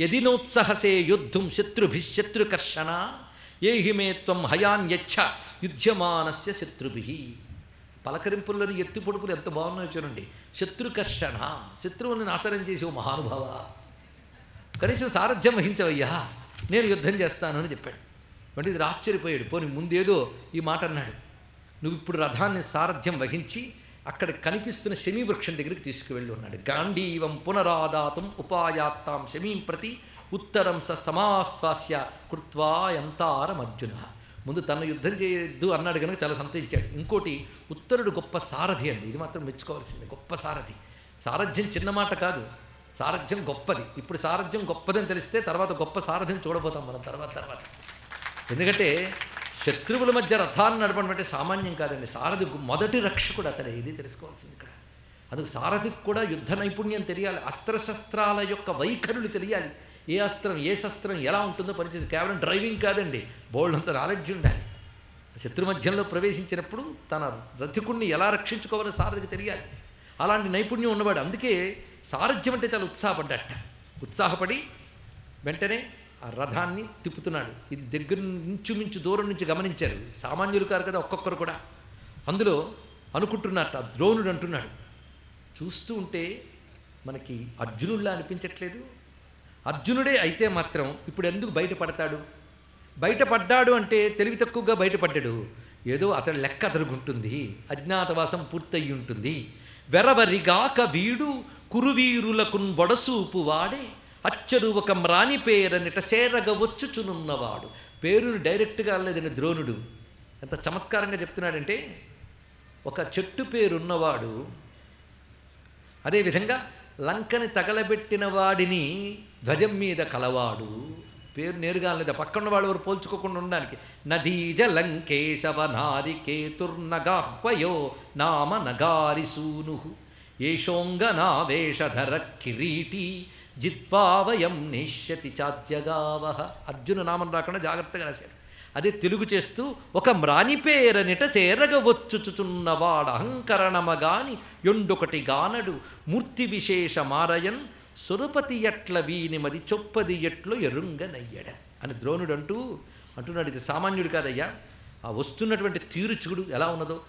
యదినోత్సహసే యుద్ధం శత్రుభిశత్రుకర్షణ ఏహి మే త్వం హయాన్యచ్చ యుధ్యమానస్య శత్రుభి. పలకరింపుల్లోని ఎత్తు పొడుపులు ఎంత బాగున్నాయో చూడండి. శత్రుకర్షణ శత్రువుని నాశనం చేసే ఓ మహానుభావ. కనీసం సారథ్యం వహించవయ్యా నేను యుద్ధం చేస్తాను అని చెప్పాడు. అంటే ఇది ఆశ్చర్యపోయాడు. పోని ముందేదో ఈ మాట అన్నాడు. నువ్వు ఇప్పుడు రథాన్ని సారథ్యం వహించి అక్కడ కనిపిస్తున్న శమీవృక్షం దగ్గరికి తీసుకువెళ్ళి ఉన్నాడు. గాంధీవం పునరాదాతం ఉపాయాత్తాం శమీం ప్రతి ఉత్తరం స సమాశ్వాస్య కృత్వాయంతారం అర్జున. ముందు తన యుద్ధం చేయొద్దు అన్నాడు కనుక చాలా సంతోషించాడు. ఇంకోటి ఉత్తరుడు గొప్ప సారథి అండి. ఇది మాత్రం మెచ్చుకోవాల్సిందే. గొప్ప సారథి. సారథ్యం చిన్న మాట కాదు. సారథ్యం గొప్పది. ఇప్పుడు సారథ్యం గొప్పదని తెలిస్తే తర్వాత గొప్ప సారథిని చూడబోతాం మనం తర్వాత తర్వాత. ఎందుకంటే శత్రువుల మధ్య రథాన్ని నడపడం అంటే సామాన్యం కాదండి. సారథి మొదటి రక్షకుడు అతడే. ఇది తెలుసుకోవాల్సింది ఇక్కడ. అందుకు సారథికి కూడా యుద్ధ నైపుణ్యం తెలియాలి. అస్త్రశస్త్రాల యొక్క వైఖరులు తెలియాలి. ఏ అస్త్రం ఏ శస్త్రం ఎలా ఉంటుందో పరిచయం. కేవలం డ్రైవింగ్ కాదండి. బోల్డ్ నాలెడ్జ్ ఉండాలి. శత్రు మధ్యంలో ప్రవేశించినప్పుడు తన రథికుణ్ణి ఎలా రక్షించుకోవాలో సారథికి తెలియాలి. అలాంటి నైపుణ్యం ఉన్నవాడు. అందుకే సారథ్యం అంటే చాలా ఉత్సాహపడ్డట. ఉత్సాహపడి వెంటనే ఆ రథాన్ని తిప్పుతున్నాడు. ఇది దగ్గర నుంచుమించు దూరం నుంచి గమనించారు. సామాన్యులు కారు కదా ఒక్కొక్కరు కూడా. అందులో అనుకుంటున్నట్ట ద్రోణుడు అంటున్నాడు. చూస్తూ ఉంటే మనకి అర్జునుడిలా అనిపించట్లేదు. అర్జునుడే అయితే మాత్రం ఇప్పుడు ఎందుకు బయటపడతాడు? బయటపడ్డాడు అంటే తెలివి తక్కువగా బయటపడ్డాడు. ఏదో అతడి లెక్క అతడుకుంటుంది అజ్ఞాతవాసం పూర్తయి ఉంటుంది. వెరవరిగాక వీడు కురువీరులకున్ బొడసూపు వాడే అచ్చరు ఒక పేరనిట సేరగ వచ్చుచునున్నవాడు. పేరును డైరెక్ట్గా లేదని ద్రోణుడు. ఎంత చమత్కారంగా చెప్తున్నాడంటే ఒక చెట్టు పేరున్నవాడు అదేవిధంగా లంకని తగలబెట్టిన వాడిని ధ్వజం మీద కలవాడు. పేరు నేరుగా లేదా పక్కన వాళ్ళు ఎవరు పోల్చుకోకుండా ఉండడానికి. నదీజ లంకేశవ నారికేతుర్నగాహ్వయో నామ నగారి సూను ఏషోంగనావేషధర కిరీటి జిత్వావయం నిష్యతి చాత్యగావహ అర్జున నామం రాకుండా జాగ్రత్తగా రాశాడు. అదే తెలుగు చేస్తూ ఒక మ్రానిపేరనిట చేరగ వచ్చుచుచున్నవాడ అహంకరణమగాని ఎండొకటి గానడు మూర్తి విశేష మారయన్ సురపతి ఎట్ల వీనిమది చొప్పది ఎట్లు ఎరుంగనయ్యడ అని ద్రోణుడు అంటూ అంటున్నాడు. ఇది సామాన్యుడు కాదయ్యా. ఆ వస్తున్నటువంటి తీరు చూడు ఎలా ఉన్నదో.